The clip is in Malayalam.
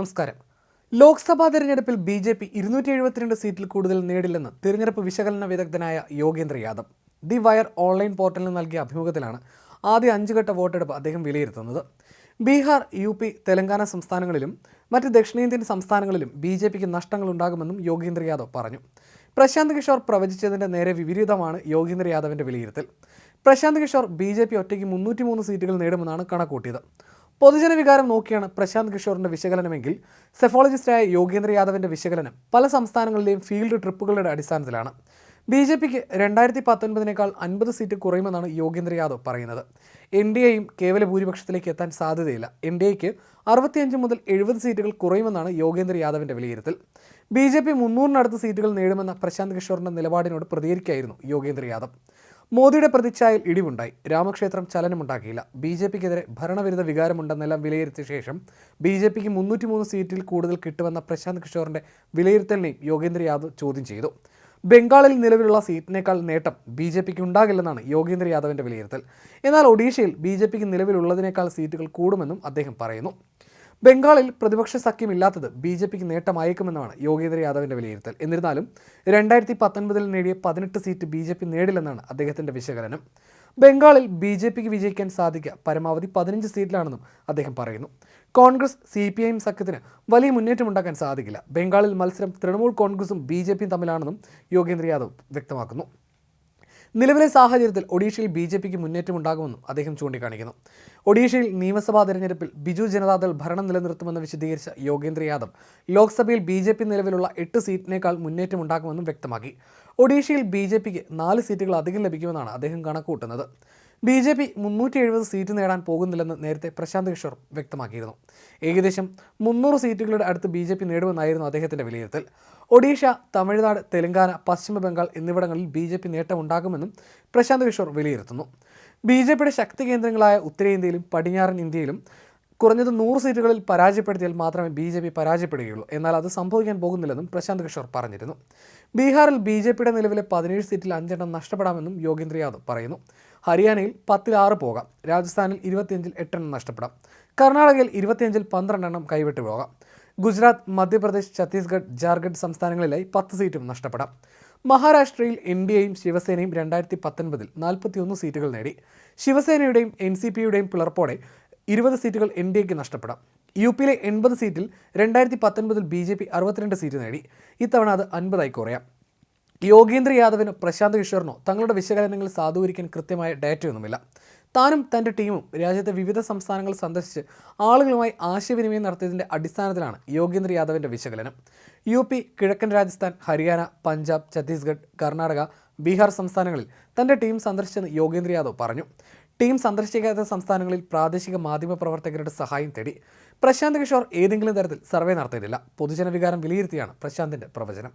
നമസ്കാരം. ലോക്സഭാ തെരഞ്ഞെടുപ്പിൽ ബി ജെ പി ഇരുന്നൂറ്റി എഴുപത്തിരണ്ട് സീറ്റിൽ കൂടുതൽ നേടില്ലെന്ന് തിരഞ്ഞെടുപ്പ് വിശകലന വിദഗ്ധനായ Yogendra Yadav. The Wire online പോർട്ടലിന് നൽകിയ അഭിമുഖത്തിലാണ് ആദ്യ അഞ്ചുഘട്ട വോട്ടെടുപ്പ് അദ്ദേഹം വിലയിരുത്തുന്നത്. ബീഹാർ യു പി തെലങ്കാന സംസ്ഥാനങ്ങളിലും മറ്റ് ദക്ഷിണേന്ത്യൻ സംസ്ഥാനങ്ങളിലും ബി ജെ പിക്ക് നഷ്ടങ്ങളുണ്ടാകുമെന്നും യോഗേന്ദ്ര യാദവ് പറഞ്ഞു. പ്രശാന്ത് കിഷോർ പ്രവചിച്ചതിന്റെ നേരെ വിപരീതമാണ് യോഗേന്ദ്ര യാദവിന്റെ വിലയിരുത്തൽ. Prashant Kishor B J P ഒറ്റയ്ക്ക് മുന്നൂറ്റി മൂന്ന് സീറ്റുകൾ നേടുമെന്നാണ് കണക്കൂട്ടിയത് പൊതുജന വികാരം നോക്കിയാണ് പ്രശാന്ത് കിഷോറിന്റെ വിശകലനമെങ്കിൽ സെഫോളജിസ്റ്റായ യോഗേന്ദ്ര യാദവിന്റെ വിശകലനം പല സംസ്ഥാനങ്ങളിലെയും ഫീൽഡ് ട്രിപ്പുകളുടെ അടിസ്ഥാനത്തിലാണ്. ബി ജെ പിക്ക് രണ്ടായിരത്തി പത്തൊൻപതിനേക്കാൾ അൻപത് സീറ്റ് കുറയുമെന്നാണ് യോഗേന്ദ്ര യാദവ് പറയുന്നത്. എൻ ഡി എയും കേവല ഭൂരിപക്ഷത്തിലേക്ക് എത്താൻ സാധ്യതയില്ല. എൻ ഡി എക്ക് അറുപത്തിയഞ്ച് മുതൽ എഴുപത് സീറ്റുകൾ കുറയുമെന്നാണ് യോഗേന്ദ്ര യാദവിന്റെ വിലയിരുത്തൽ. ബി ജെ പി മുന്നൂറിനടുത്ത് സീറ്റുകൾ നേടുമെന്ന പ്രശാന്ത് കിഷോറിന്റെ നിലപാടിനോട് പ്രതികരിക്കുകയായിരുന്നു യോഗേന്ദ്ര യാദവ്. മോദിയുടെ പ്രതിച്ഛായയിൽ ഇടിവുണ്ടായി. രാമക്ഷേത്രം ചലനമുണ്ടാക്കിയില്ല. ബി ജെ പിക്കെതിരെ ഭരണവിരുദ്ധ വികാരമുണ്ടെന്നെല്ലാം വിലയിരുത്തിയ ശേഷം ബി ജെ പിക്ക് മുന്നൂറ്റിമൂന്ന് സീറ്റിൽ കൂടുതൽ കിട്ടുമെന്ന പ്രശാന്ത് കിഷോറിന്റെ വിലയിരുത്തലിനെയും യോഗേന്ദ്ര യാദവ് ചോദ്യം ചെയ്തു. ബംഗാളിൽ നിലവിലുള്ള സീറ്റിനേക്കാൾ നേട്ടം ബി ജെ പിക്ക് ഉണ്ടാകില്ലെന്നാണ് യോഗേന്ദ്ര യാദവിന്റെ വിലയിരുത്തൽ. എന്നാൽ ഒഡീഷയിൽ ബി ജെ പിക്ക് നിലവിലുള്ളതിനേക്കാൾ സീറ്റുകൾ കൂടുമെന്നും അദ്ദേഹം പറയുന്നു. ബംഗാളിൽ പ്രതിപക്ഷ സഖ്യമില്ലാത്തത് ബി ജെ പിക്ക് നേട്ടമായേക്കുമെന്നാണ് യോഗേന്ദ്ര യാദവിന്റെ വിലയിരുത്തൽ. എന്നിരുന്നാലും രണ്ടായിരത്തി പത്തൊൻപതിൽ നേടിയ പതിനെട്ട് സീറ്റ് ബി ജെ പി നേടില്ലെന്നാണ് അദ്ദേഹത്തിന്റെ വിശകലനം. ബംഗാളിൽ ബി ജെ പിക്ക് വിജയിക്കാൻ സാധിക്കുക പരമാവധി പതിനഞ്ച് സീറ്റിലാണെന്നും അദ്ദേഹം പറയുന്നു. കോൺഗ്രസ് സി പി ഐ സഖ്യത്തിന് വലിയ മുന്നേറ്റമുണ്ടാക്കാൻ സാധിക്കില്ല. ബംഗാളിൽ മത്സരം തൃണമൂൽ കോൺഗ്രസും ബി ജെ പിയും തമ്മിലാണെന്നും യോഗേന്ദ്ര യാദവ് വ്യക്തമാക്കുന്നു. നിലവിലെ സാഹചര്യത്തിൽ ഒഡീഷയിൽ ബി ജെ പിക്ക് മുന്നേറ്റമുണ്ടാകുമെന്നും അദ്ദേഹം ചൂണ്ടിക്കാണിക്കുന്നു. ഒഡീഷയിൽ നിയമസഭാ തെരഞ്ഞെടുപ്പിൽ ബിജു ജനതാദൾ ഭരണം നിലനിർത്തുമെന്ന് വിശദീകരിച്ച യോഗേന്ദ്ര യാദവ് ലോക്സഭയിൽ ബി ജെ പി നിലവിലുള്ള എട്ട് സീറ്റിനേക്കാൾ മുന്നേറ്റമുണ്ടാകുമെന്നും വ്യക്തമാക്കി. ഒഡീഷയിൽ ബി ജെ പിക്ക് നാല് സീറ്റുകൾ അധികം ലഭിക്കുമെന്നാണ് അദ്ദേഹം കണക്കുകൂട്ടുന്നത്. ബി ജെ പി മുന്നൂറ്റി എഴുപത് സീറ്റ് നേടാൻ പോകുന്നില്ലെന്ന് നേരത്തെ പ്രശാന്ത് കിഷോർ വ്യക്തമാക്കിയിരുന്നു. ഏകദേശം മുന്നൂറ് സീറ്റുകളുടെ അടുത്ത് ബി ജെ പി നേടുമെന്നായിരുന്നു അദ്ദേഹത്തിന്റെ വിലയിരുത്തൽ. ഒഡീഷ തമിഴ്നാട് തെലങ്കാന പശ്ചിമ ബംഗാൾ എന്നിവിടങ്ങളിൽ ബി ജെ പി നേട്ടമുണ്ടാകുമെന്നും പ്രശാന്ത് കിഷോർ വിലയിരുത്തുന്നു. ബി ജെ പിയുടെ ശക്തി കേന്ദ്രങ്ങളായ ഉത്തരേന്ത്യയിലും പടിഞ്ഞാറൻ ഇന്ത്യയിലും കുറഞ്ഞത് നൂറ് സീറ്റുകളിൽ പരാജയപ്പെടുത്തിയാൽ മാത്രമേ ബി ജെ പി പരാജയപ്പെടുകയുള്ളൂ. എന്നാൽ അത് സംഭവിക്കാൻ പോകുന്നില്ലെന്നും പ്രശാന്ത് കിഷോർ പറഞ്ഞിരുന്നു. ബീഹാറിൽ ബി ജെ പിയുടെ നിലവിലെ പതിനേഴ് സീറ്റിൽ അഞ്ചെണ്ണം നഷ്ടപ്പെടാമെന്നും യോഗേന്ദ്ര യാദവ് പറയുന്നു. ഹരിയാനയിൽ പത്തിൽ ആറ് പോകാം. രാജസ്ഥാനിൽ ഇരുപത്തിയഞ്ചിൽ എട്ടെണ്ണം നഷ്ടപ്പെടാം. കർണാടകയിൽ ഇരുപത്തിയഞ്ചിൽ പന്ത്രണ്ടെണ്ണം കൈവിട്ടു പോകാം. ഗുജറാത്ത് മധ്യപ്രദേശ് ഛത്തീസ്ഗഡ് ജാർഖണ്ഡ് സംസ്ഥാനങ്ങളിലായി പത്ത് സീറ്റും നഷ്ടപ്പെടാം. മഹാരാഷ്ട്രയിൽ എൻ ഡി എയും ശിവസേനയും രണ്ടായിരത്തി പത്തൊൻപതിൽ നാൽപ്പത്തിയൊന്ന് സീറ്റുകൾ നേടി. ശിവസേനയുടെയും എൻ സി പിയുടെയും പിളർപ്പോടെ ഇരുപത് സീറ്റുകൾ എൻ ഡി എക്ക് നഷ്ടപ്പെടാം. യു പിയിലെ എൺപത് സീറ്റിൽ രണ്ടായിരത്തി പത്തൊൻപതിൽ ബി ജെ പി അറുപത്തിരണ്ട് സീറ്റ് നേടി. ഇത്തവണ അത് അൻപതായി കുറയാം. യോഗേന്ദ്ര യാദവിനോ പ്രശാന്ത് കിഷോറിനോ തങ്ങളുടെ വിശകലനങ്ങൾ സാധൂകരിക്കാൻ കൃത്യമായ ഡാറ്റയൊന്നുമില്ല. താനും തന്റെ ടീമും രാജ്യത്തെ വിവിധ സംസ്ഥാനങ്ങൾ സന്ദർശിച്ച് ആളുകളുമായി ആശയവിനിമയം നടത്തിയതിന്റെ അടിസ്ഥാനത്തിലാണ് യോഗേന്ദ്ര യാദവിന്റെ വിശകലനം. യു പി കിഴക്കൻ രാജസ്ഥാൻ ഹരിയാന പഞ്ചാബ് ഛത്തീസ്ഗഡ് കർണാടക ബീഹാർ സംസ്ഥാനങ്ങളിൽ തന്റെ ടീം സന്ദർശിച്ചെന്ന് യോഗേന്ദ്ര യാദവ് പറഞ്ഞു. ടീം സന്ദർശിക്കാത്ത സംസ്ഥാനങ്ങളിൽ പ്രാദേശിക മാധ്യമ പ്രവർത്തകരുടെ സഹായം തേടി പ്രശാന്ത് കിഷോർ ഏതെങ്കിലും തരത്തിൽ സർവേ നടത്തിയിട്ടില്ല. പൊതുജനവികാരം വിലയിരുത്തിയാണ് പ്രശാന്തിന്റെ പ്രവചനം.